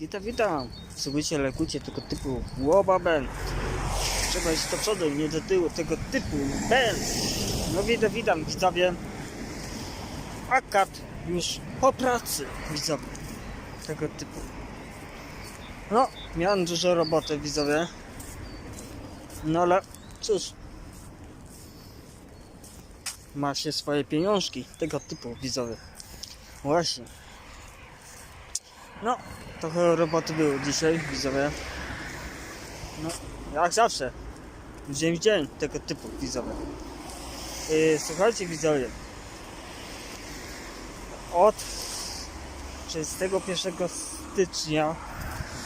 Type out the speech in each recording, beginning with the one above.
Witam, witam. Słuchajcie, lekujcie tego typu łoba ben. Trzeba iść do przodu, nie do tyłu, tego typu ben. No witam, witam widzowie. Akad już po pracy, widzowie. Tego typu. No, miałem dużo roboty, widzowie. No ale cóż. Ma się swoje pieniążki, tego typu, widzowie. Właśnie. No, trochę roboty było dzisiaj, widzowie. No, jak zawsze. Dzień w dzień tego typu, widzowie. Yy, słuchajcie, widzowie. Od 31 stycznia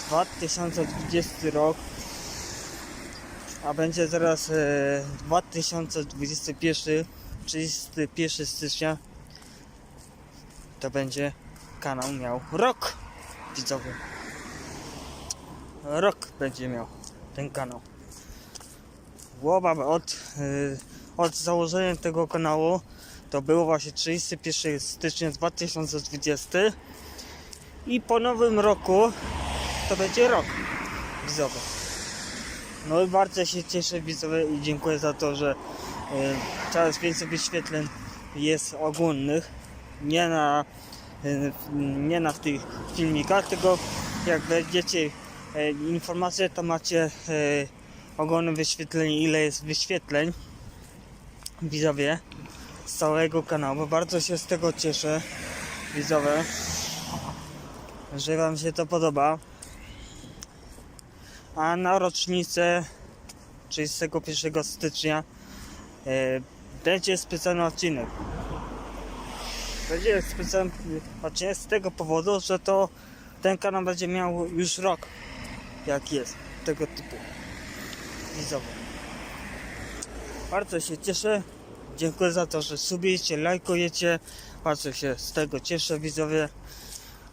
2020 rok, a będzie zaraz e, 2021, 31 stycznia, to będzie kanał miał rok widzowie. Rok będzie miał ten kanał. Głowa od, y, od założenia tego kanału to było właśnie 31 stycznia 2020 i po nowym roku to będzie rok widzowie. No i bardzo się cieszę widzowie i dziękuję za to, że y, coraz więcej wyświetleń jest ogólnych. Nie na nie na tych filmikach, tylko jak będziecie e, informacje, to macie e, ogólne wyświetlenie, ile jest wyświetleń widzowie z całego kanału. Bardzo się z tego cieszę, widzowie, że Wam się to podoba. A na rocznicę 31 stycznia e, będzie specjalny odcinek. Będzie specjalny odcinek z tego powodu, że to ten kanał będzie miał już rok jak jest tego typu widzowie. Bardzo się cieszę. Dziękuję za to, że subujecie, lajkujecie. Bardzo się z tego cieszę widzowie.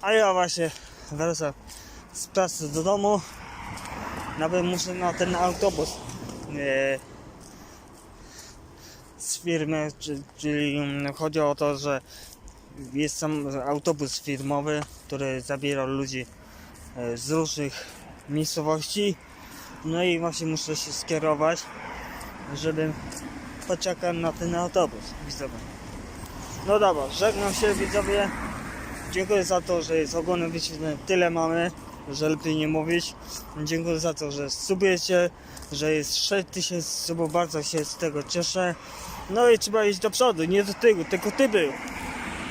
A ja właśnie wracam z pracy do domu. Nawet muszę na ten autobus e, z firmy, czy- czyli chodzi o to, że jest sam autobus firmowy, który zabiera ludzi e, z różnych miejscowości. No i właśnie muszę się skierować, żebym poczekał na ten autobus widzowie. No dobra, żegnam się widzowie. Dziękuję za to, że jest ogólne wyświetlenie. Tyle mamy, że lepiej nie mówić. Dziękuję za to, że subujecie, że jest 6000 subów. Bardzo się z tego cieszę. No i trzeba iść do przodu, nie do tyłu, tylko ty był.